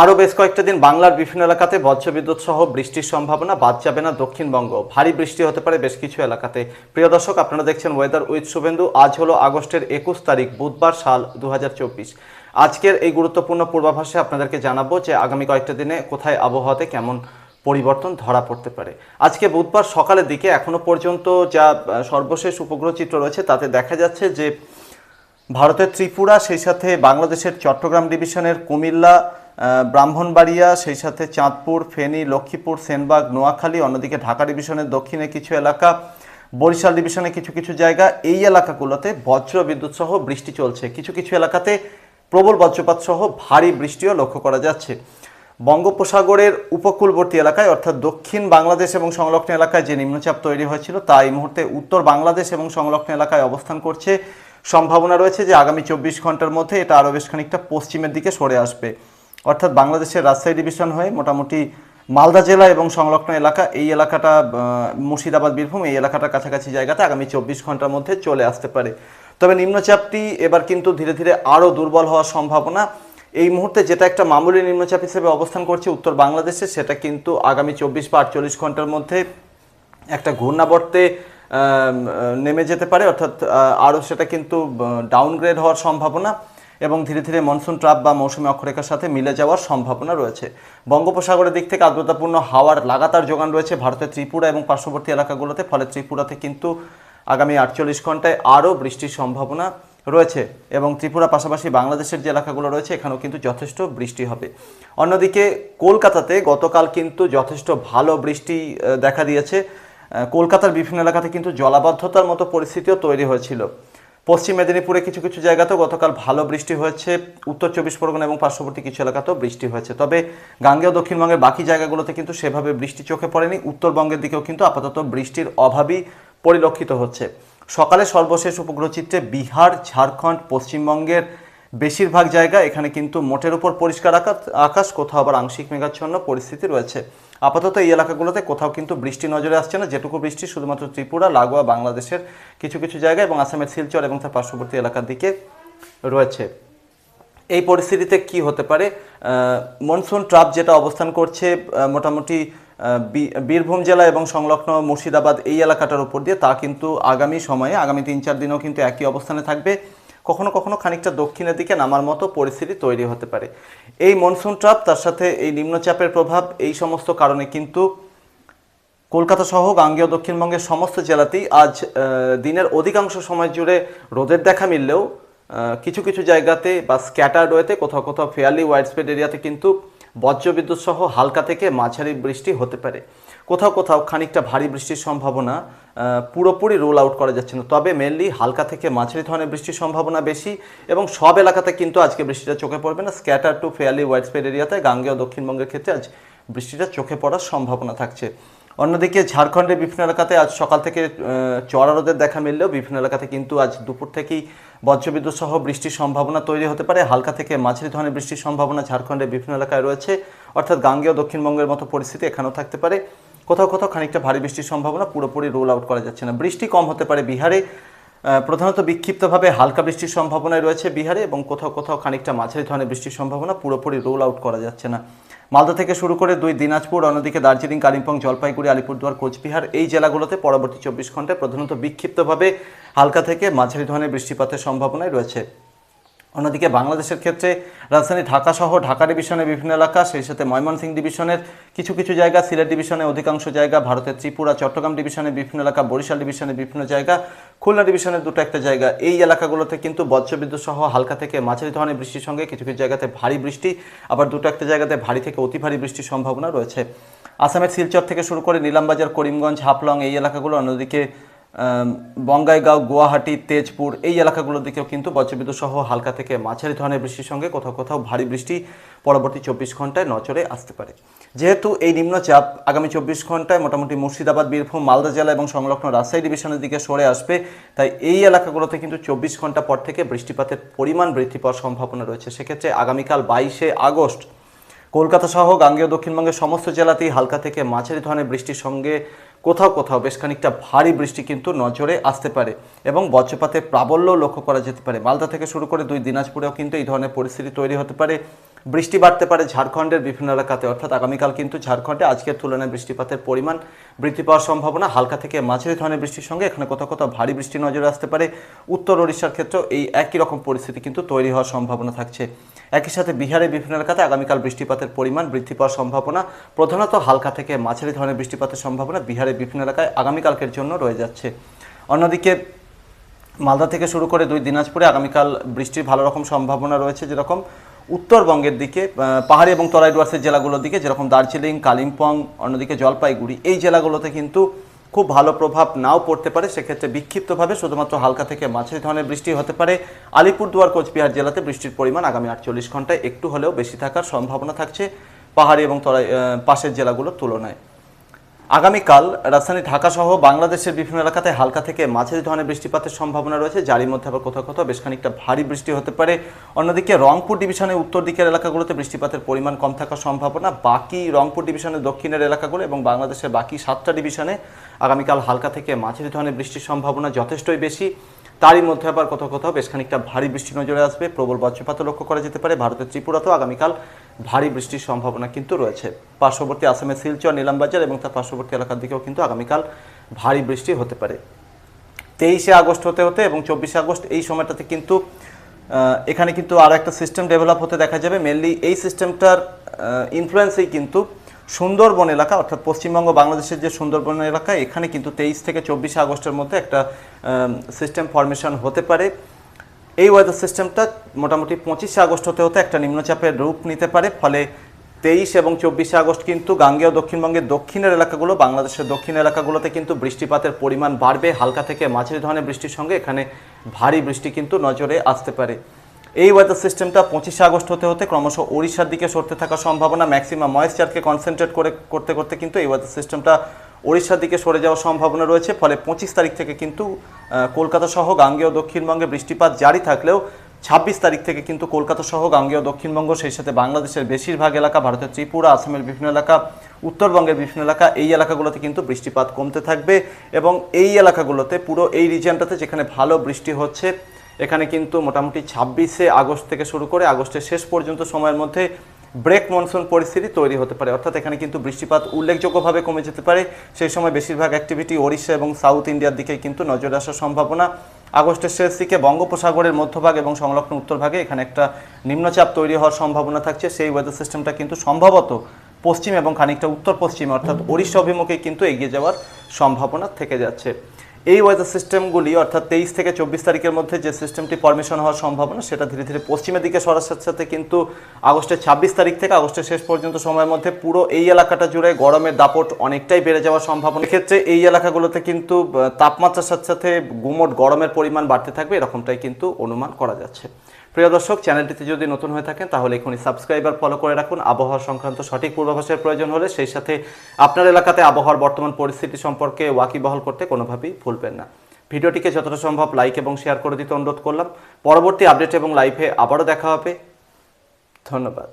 আরও বেশ কয়েকটা দিন বাংলার বিভিন্ন এলাকাতে বজ্রবিদ্যুৎ সহ বৃষ্টির সম্ভাবনা বাদ যাবে না দক্ষিণবঙ্গ। ভারী বৃষ্টি হতে পারে বেশ কিছু এলাকাতে। প্রিয় দর্শক, আপনারা দেখছেন ওয়েদার উইথ শুভেন্দু। আজ হলো আগস্টের একুশ তারিখ, বুধবার সাল দু হাজার চব্বিশ। আজকের এই গুরুত্বপূর্ণ পূর্বাভাসে আপনাদেরকে জানাব যে আগামী কয়েকটা দিনে কোথায় আবহাওয়াতে কেমন পরিবর্তন ধরা পড়তে পারে। আজকে বুধবার সকালের দিকে এখনও পর্যন্ত যা সর্বশেষ উপগ্রহ চিত্র রয়েছে, তাতে দেখা যাচ্ছে যে ভারতের ত্রিপুরা, সেই সাথে বাংলাদেশের চট্টগ্রাম ডিভিশনের কুমিল্লা ব্রাহ্মণবাড়িয়া, সেই সাথে চাঁদপুর, ফেনী, লক্ষ্মীপুর, সেনবাগ, নোয়াখালী, অন্যদিকে ঢাকা ডিভিশনের দক্ষিণে কিছু এলাকা, বরিশাল ডিভিশনে কিছু কিছু জায়গা, এই এলাকাগুলোতে বজ্র বিদ্যুৎ সহ বৃষ্টি চলছে। কিছু কিছু এলাকাতে প্রবল বজ্রপাত সহ ভারী বৃষ্টিও লক্ষ্য করা যাচ্ছে। বঙ্গোপসাগরের উপকূলবর্তী এলাকায়, অর্থাৎ দক্ষিণ বাংলাদেশ এবং সংলগ্ন এলাকায় যে নিম্নচাপ তৈরি হয়েছিল, তা এই মুহূর্তে উত্তর বাংলাদেশ এবং সংলগ্ন এলাকায় অবস্থান করছে। সম্ভাবনা রয়েছে যে আগামী চব্বিশ ঘণ্টার মধ্যে এটা আরও বেশ খানিকটা পশ্চিমের দিকে সরে আসবে। অর্থাৎ বাংলাদেশের রাজশাহী ডিভিশন হয়ে মোটামুটি মালদা জেলা এবং সংলগ্ন এলাকা, এই এলাকাটা মুর্শিদাবাদ, বীরভূম, এই এলাকাটার কাছাকাছি জায়গাতে আগামী চব্বিশ ঘণ্টার মধ্যে চলে আসতে পারে। তবে নিম্নচাপটি এবার কিন্তু ধীরে ধীরে আরও দুর্বল হওয়ার সম্ভাবনা। এই মুহূর্তে যেটা একটা মামুলি নিম্নচাপ হিসেবে অবস্থান করছে উত্তর বাংলাদেশে, সেটা কিন্তু আগামী চব্বিশ বা আটচল্লিশ ঘণ্টার মধ্যে একটা ঘূর্ণাবর্তে নেমে যেতে পারে। অর্থাৎ আরও সেটা কিন্তু ডাউনগ্রেড হওয়ার সম্ভাবনা। এবং ধীরে ধীরে মনসুন ট্রাপ বা মৌসুমী অক্ষরেখার সাথে মিলে যাওয়ার সম্ভাবনা রয়েছে। বঙ্গোপসাগরের দিক থেকে আর্দ্রতাপূর্ণ হাওয়ার লাগাতার যোগান রয়েছে ভারতের ত্রিপুরা এবং পার্শ্ববর্তী এলাকাগুলোতে, ফলে ত্রিপুরাতে কিন্তু আগামী আটচল্লিশ ঘন্টায় আরও বৃষ্টির সম্ভাবনা রয়েছে এবং ত্রিপুরা পাশাপাশি বাংলাদেশের যে এলাকাগুলো রয়েছে, এখানেও কিন্তু যথেষ্ট বৃষ্টি হবে। অন্যদিকে কলকাতাতে গতকাল কিন্তু যথেষ্ট ভালো বৃষ্টি দেখা দিয়েছে। কলকাতার বিভিন্ন এলাকাতে কিন্তু জলাবদ্ধতার মতো পরিস্থিতিও তৈরি হয়েছিল। পশ্চিম মেদিনীপুরে কিছু কিছু জায়গাতেও গতকাল ভালো বৃষ্টি হয়েছে। উত্তর চব্বিশ পরগনা এবং পার্শ্ববর্তী কিছু এলাকাতেও বৃষ্টি হয়েছে। তবে গাঙ্গেয় দক্ষিণবঙ্গের বাকি জায়গাগুলোতে কিন্তু সেভাবে বৃষ্টি চোখে পড়েনি। উত্তরবঙ্গের দিকেও কিন্তু আপাতত বৃষ্টির অভাবই পরিলক্ষিত হচ্ছে। সকালে সর্বশেষ উপগ্রহ চিত্রে বিহার, ঝাড়খণ্ড, পশ্চিমবঙ্গের বেশিরভাগ জায়গা এখানে কিন্তু মোটের উপর পরিষ্কার আকাশ, কোথাও আবার আংশিক মেঘাচ্ছন্ন পরিস্থিতি রয়েছে। আপাতত এই এলাকাগুলোতে কোথাও কিন্তু বৃষ্টি নজরে আসছে না, যেটুকু বৃষ্টি শুধুমাত্র ত্রিপুরা, লাগোয়া, বাংলাদেশের কিছু কিছু জায়গা এবং আসামের শিলচর এবং তার পার্শ্ববর্তী এলাকার দিকে রয়েছে। এই পরিস্থিতিতে কি হতে পারে? মনসুন ট্রাপ যেটা অবস্থান করছে মোটামুটি বীরভূম জেলা এবং সংলগ্ন মুর্শিদাবাদ এই এলাকাটার উপর দিয়ে, তা কিন্তু আগামী সময়ে, আগামী তিন চার দিনেও কিন্তু একই অবস্থানে থাকবে। কখনো কখনো খানিকটা দক্ষিণের দিকে নামার মতো পরিস্থিতি তৈরি হতে পারে। এই মনসুন ট্রাপ তার সাথে এই নিম্নচাপের প্রভাব, এই সমস্ত কারণে কিন্তু কলকাতা সহ গাঙ্গেয় দক্ষিণবঙ্গের সমস্ত জেলাতেই আজ দিনের অধিকাংশ সময় জুড়ে রোদের দেখা মিললেও কিছু কিছু জায়গাতে বা স্ক্যাটার ওয়েতে কোথাও কোথাও ফেয়ারলি ওয়াইড স্প্রেড এরিয়াতে কিন্তু বজ্রবিদ্যুৎ সহ হালকা থেকে মাঝারি বৃষ্টি হতে পারে। কোথাও কোথাও খানিকটা ভারী বৃষ্টির সম্ভাবনা পুরোপুরি রোল আউট করা যাচ্ছে না। তবে মেনলি হালকা থেকে মাঝারি ধরনের বৃষ্টির সম্ভাবনা বেশি এবং সব এলাকাতে কিন্তু আজকে বৃষ্টিটা চোখে পড়বে না। Scatter to fairly wide spread এরিয়াতে, গাঙ্গেয় দক্ষিণবঙ্গের ক্ষেত্রে আজ বৃষ্টিটা চোখে পড়ার সম্ভাবনা থাকছে। অন্যদিকে ঝাড়খণ্ডের বিভিন্ন এলাকাতে আজ সকাল থেকে চড়া রোদের দেখা মিললেও বিভিন্ন এলাকাতে কিন্তু আজ দুপুর থেকেই বজ্রবিদ্যুৎ সহ বৃষ্টির সম্ভাবনা তৈরি হতে পারে। হালকা থেকে মাঝারি ধরনের বৃষ্টির সম্ভাবনা ঝাড়খণ্ডের বিভিন্ন এলাকায় রয়েছে। অর্থাৎ গাঙ্গেয় দক্ষিণবঙ্গের মতো পরিস্থিতি এখানেও থাকতে পারে। কোথাও কোথাও খানিকটা ভারী বৃষ্টির সম্ভাবনা, পুরোপুরি রোল আউট করা যাচ্ছে না। বৃষ্টি কম হতে পারে বিহারে প্রধানত বিক্ষিপ্তভাবে হালকা বৃষ্টির সম্ভাবনায় রয়েছে বিহারে এবং কোথাও কোথাও খানিকটা মাঝারি ধরনের বৃষ্টির সম্ভাবনা, পুরোপুরি রোল আউট করা যাচ্ছে না। মালদা থেকে শুরু করে দুই দিনাজপুর, অন্যদিকে দার্জিলিং, কালিম্পং, জলপাইগুড়ি, আলিপুরদুয়ার, কোচবিহার, এই জেলাগুলোতে পরবর্তী চব্বিশ ঘন্টায় প্রধানত বিক্ষিপ্তভাবে হালকা থেকে মাঝারি ধরনের বৃষ্টিপাতের সম্ভাবনাই রয়েছে। অন্যদিকে বাংলাদেশের ক্ষেত্রে রাজধানী ঢাকা সহ ঢাকা ডিভিশনের বিভিন্ন এলাকা, সেই সাথে ময়মনসিংহ ডিভিশনের কিছু কিছু জায়গা, সিলেট ডিভিশনের অধিকাংশ জায়গা, ভারতের ত্রিপুরা, চট্টগ্রাম ডিভিশনের বিভিন্ন এলাকা, বরিশাল ডিভিশনের বিভিন্ন জায়গা, খুলনা ডিভিশনের দুটো একটা জায়গা। এই এলাকাগুলোতে কিন্তু বজ্রবিদ্যুৎ সহ হালকা থেকে মাঝারি ধরনের বৃষ্টির সঙ্গে কিছু কিছু জায়গাতে ভারী বৃষ্টি, আবার দুটো একটা জায়গাতে ভারী থেকে অতি ভারী বৃষ্টির সম্ভাবনা রয়েছে। আসামের শিলচর থেকে শুরু করে নীলামবাজার, করিমগঞ্জ, হাফলং এই এলাকাগুলো, অন্যদিকে বঙ্গাইগাঁও, গুয়াহাটি, তেজপুর এই এলাকাগুলোর দিকেও কিন্তু বজ্রবিদ্যুৎ সহ হালকা থেকে মাঝারি ধরনের বৃষ্টির সঙ্গে কোথাও কোথাও ভারী বৃষ্টি পরবর্তী চব্বিশ ঘন্টায় নজরে আসতে পারে। যেহেতু এই নিম্নচাপ আগামী চব্বিশ ঘন্টায় মোটামুটি মুর্শিদাবাদ, বীরভূম, মালদা জেলা এবং সংলগ্ন রাজশাহী ডিভিশনের দিকে সরে আসবে, তাই এই এলাকাগুলোতে কিন্তু চব্বিশ ঘণ্টা পর থেকে বৃষ্টিপাতের পরিমাণ বৃদ্ধি পাওয়ার সম্ভাবনা রয়েছে। সেক্ষেত্রে আগামীকাল বাইশে আগস্ট কলকাতা সহ গাঙ্গেয় দক্ষিণবঙ্গের সমস্ত জেলাতেই হালকা থেকে মাঝারি ধরনের বৃষ্টির সঙ্গে কোথাও কোথাও বেশ খানিকটা ভারী বৃষ্টি কিন্তু নজরে আসতে পারে এবং বজ্রপাতের প্রাবল্য লক্ষ্য করা যেতে পারে। মালদা থেকে শুরু করে দুই দিনাজপুরেও কিন্তু এই ধরনের পরিস্থিতি তৈরি হতে পারে। বৃষ্টি বাড়তে পারে ঝাড়খণ্ডের বিভিন্ন এলাকাতে। অর্থাৎ আগামীকাল কিন্তু ঝাড়খণ্ডে আজকের তুলনায় বৃষ্টিপাতের পরিমাণ বৃদ্ধি পাওয়ার সম্ভাবনা। হালকা থেকে মাঝারি ধরনের বৃষ্টির সঙ্গে এখানে কোথাও কোথাও ভারী বৃষ্টি নজরে আসতে পারে। উত্তর ওড়িশার ক্ষেত্রেও এই একই রকম পরিস্থিতি কিন্তু তৈরি হওয়ার সম্ভাবনা থাকছে। একই সাথে বিহারের বিভিন্ন এলাকাতে আগামীকাল বৃষ্টিপাতের পরিমাণ বৃদ্ধি পাওয়ার সম্ভাবনা। প্রধানত হালকা থেকে মাঝারি ধরনের বৃষ্টিপাতের সম্ভাবনা বিহারের বিভিন্ন এলাকায় আগামীকালকের জন্য রয়ে যাচ্ছে। অন্যদিকে মালদা থেকে শুরু করে দুই দিনাজপুরে আগামীকাল বৃষ্টির ভালো রকম সম্ভাবনা রয়েছে যেরকম। উত্তরবঙ্গের দিকে পাহাড়ি এবং তরাই ডুয়ার্সের জেলাগুলোর দিকে যেরকম দার্জিলিং, কালিম্পং, অন্যদিকে জলপাইগুড়ি। এই জেলাগুলোতে কিন্তু খুব ভালো প্রভাব নাও পড়তে পারে, সেক্ষেত্রে বিক্ষিপ্তভাবে শুধুমাত্র হালকা থেকে মাঝারি ধরনের বৃষ্টি হতে পারে। আলিপুরদুয়ার, কোচবিহার জেলাতে বৃষ্টির পরিমাণ আগামী আটচল্লিশ ঘন্টায় একটু হলেও বেশি থাকার সম্ভাবনা থাকছে। পাহাড়ি এবং তরাই পাশের জেলাগুলোর তুলনায়। আগামীকাল রাজধানী ঢাকা সহ বাংলাদেশের বিভিন্ন এলাকাতে হালকা থেকে মাঝারি ধরনের বৃষ্টিপাতের সম্ভাবনা রয়েছে। যারই মধ্যে আবার কোথাও কোথাও বেশ খানিকটা ভারী বৃষ্টি হতে পারে। অন্যদিকে রংপুর ডিভিশনের উত্তর দিকের এলাকাগুলোতে বৃষ্টিপাতের পরিমাণ কম থাকার সম্ভাবনা। বাকি রংপুর ডিভিশনের দক্ষিণের এলাকাগুলো এবং বাংলাদেশের বাকি সাতটা ডিভিশনে আগামীকাল হালকা থেকে মাঝারি ধরনের বৃষ্টির সম্ভাবনা যথেষ্টই বেশি। তারই মধ্যে আবার কোথাও কোথাও বেশ খানিকটা ভারী বৃষ্টি নজরে আসবে। প্রবল বজ্রপাত লক্ষ্য করা যেতে পারে। ভারতের ত্রিপুরাতেও আগামীকাল ভারী বৃষ্টির সম্ভাবনা কিন্তু রয়েছে। পার্শ্ববর্তী আসামের শিলচর, নীলামবাজার এবং তার পার্শ্ববর্তী এলাকার দিকেও কিন্তু আগামীকাল ভারী বৃষ্টি হতে পারে। তেইশে আগস্ট হতে হতে এবং চব্বিশে আগস্ট এই সময়টাতে কিন্তু এখানে কিন্তু আরও একটা সিস্টেম ডেভেলপ হতে দেখা যাবে। মেনলি এই সিস্টেমটার ইনফ্লুয়েন্সেই কিন্তু সুন্দরবন এলাকা, অর্থাৎ পশ্চিমবঙ্গ, বাংলাদেশের যে সুন্দরবন এলাকা, এখানে কিন্তু তেইশ থেকে চব্বিশে আগস্টের মধ্যে একটা সিস্টেম ফরমেশন হতে পারে। এই ওয়েদার সিস্টেমটা মোটামুটি পঁচিশে আগস্ট হতে হতে একটা নিম্নচাপের রূপ নিতে পারে। ফলে তেইশ এবং চব্বিশে আগস্ট কিন্তু গাঙ্গেয় দক্ষিণবঙ্গের দক্ষিণের এলাকাগুলো, বাংলাদেশের দক্ষিণ এলাকাগুলোতে কিন্তু বৃষ্টিপাতের পরিমাণ বাড়বে। হালকা থেকে মাঝারি ধরনের বৃষ্টির সঙ্গে এখানে ভারী বৃষ্টি কিন্তু নজরে আসতে পারে। এই ওয়েদার সিস্টেমটা পঁচিশে আগস্ট হতে হতে ক্রমশ ওড়িশার দিকে সরতে থাকার সম্ভাবনা ম্যাক্সিমাম ময়েশ্চারকে কনসেন্ট্রেট করে, করতে করতে কিন্তু এই ওয়েদার সিস্টেমটা ওড়িশার দিকে সরে যাওয়ার সম্ভাবনা রয়েছে, ফলে পঁচিশ তারিখ থেকে কিন্তু কলকাতা সহ গাঙ্গেয় দক্ষিণবঙ্গে বৃষ্টিপাত জারি থাকলেও ছাব্বিশ তারিখ থেকে কিন্তু কলকাতা সহ গাঙ্গেয় দক্ষিণবঙ্গ, সেই সাথে বাংলাদেশের বেশিরভাগ এলাকা, ভারতের ত্রিপুরা, আসামের বিভিন্ন এলাকা, উত্তরবঙ্গের বিভিন্ন এলাকা, এই এলাকাগুলোতে কিন্তু বৃষ্টিপাত কমতে থাকবে এবং এই এলাকাগুলোতে পুরো এই রিজিয়নটাতে যেখানে ভালো বৃষ্টি হচ্ছে, এখানে কিন্তু মোটামুটি ছাব্বিশে আগস্ট থেকে শুরু করে আগস্টের শেষ পর্যন্ত সময়ের মধ্যে ব্রেক মনসুন পরিস্থিতি তৈরি হতে পারে। অর্থাৎ এখানে কিন্তু বৃষ্টিপাত উল্লেখযোগ্যভাবে কমে যেতে পারে। সেই সময় বেশিরভাগ অ্যাক্টিভিটি ওড়িশা এবং সাউথ ইন্ডিয়ার দিকে কিন্তু নজর আসার সম্ভাবনা। আগস্টের শেষ দিকে বঙ্গোপসাগরের মধ্যভাগ এবং সংলগ্ন উত্তরভাগে এখানে একটা নিম্নচাপ তৈরি হওয়ার সম্ভাবনা থাকছে। সেই ওয়েদার সিস্টেমটা কিন্তু সম্ভবত পশ্চিম এবং খানিকটা উত্তর পশ্চিমে অর্থাৎ ওড়িশা অভিমুখে কিন্তু এগিয়ে যাওয়ার সম্ভাবনা থেকে যাচ্ছে। এই ওয়েদার সিস্টেমগুলি অর্থাৎ তেইশ থেকে চব্বিশ তারিখের মধ্যে যে সিস্টেমটি ফরমেশন হওয়ার সম্ভাবনা, সেটা ধীরে ধীরে পশ্চিমের দিকে সরার সাথে সাথে কিন্তু আগস্টের ছাব্বিশ তারিখ থেকে আগস্টের শেষ পর্যন্ত সময়ের মধ্যে পুরো এই এলাকাটা জুড়ে গরমের দাপট অনেকটাই বেড়ে যাওয়ার সম্ভাবনা। ক্ষেত্রে এই এলাকাগুলোতে কিন্তু তাপমাত্রার সাথে সাথে গুমট গরমের পরিমাণ বাড়তে থাকবে, এরকমটাই কিন্তু অনুমান করা যাচ্ছে। প্রিয় দর্শক, চ্যানেলটিতে যদি নতুন হয়ে থাকেন, তাহলে এখনই সাবস্ক্রাইবার ফলো করে রাখুন। আবহাওয়া সংক্রান্ত সঠিক পূর্বাভাসের প্রয়োজন হলে সেই সাথে আপনার এলাকাতে আবহাওয়ার বর্তমান পরিস্থিতি সম্পর্কে ওয়াকিবহাল করতে কোনোভাবেই ভুলবেন না। ভিডিওটিকে যতটা সম্ভব লাইক এবং শেয়ার করে দিতে অনুরোধ করলাম। পরবর্তী আপডেট এবং লাইভে আবারও দেখা হবে। ধন্যবাদ।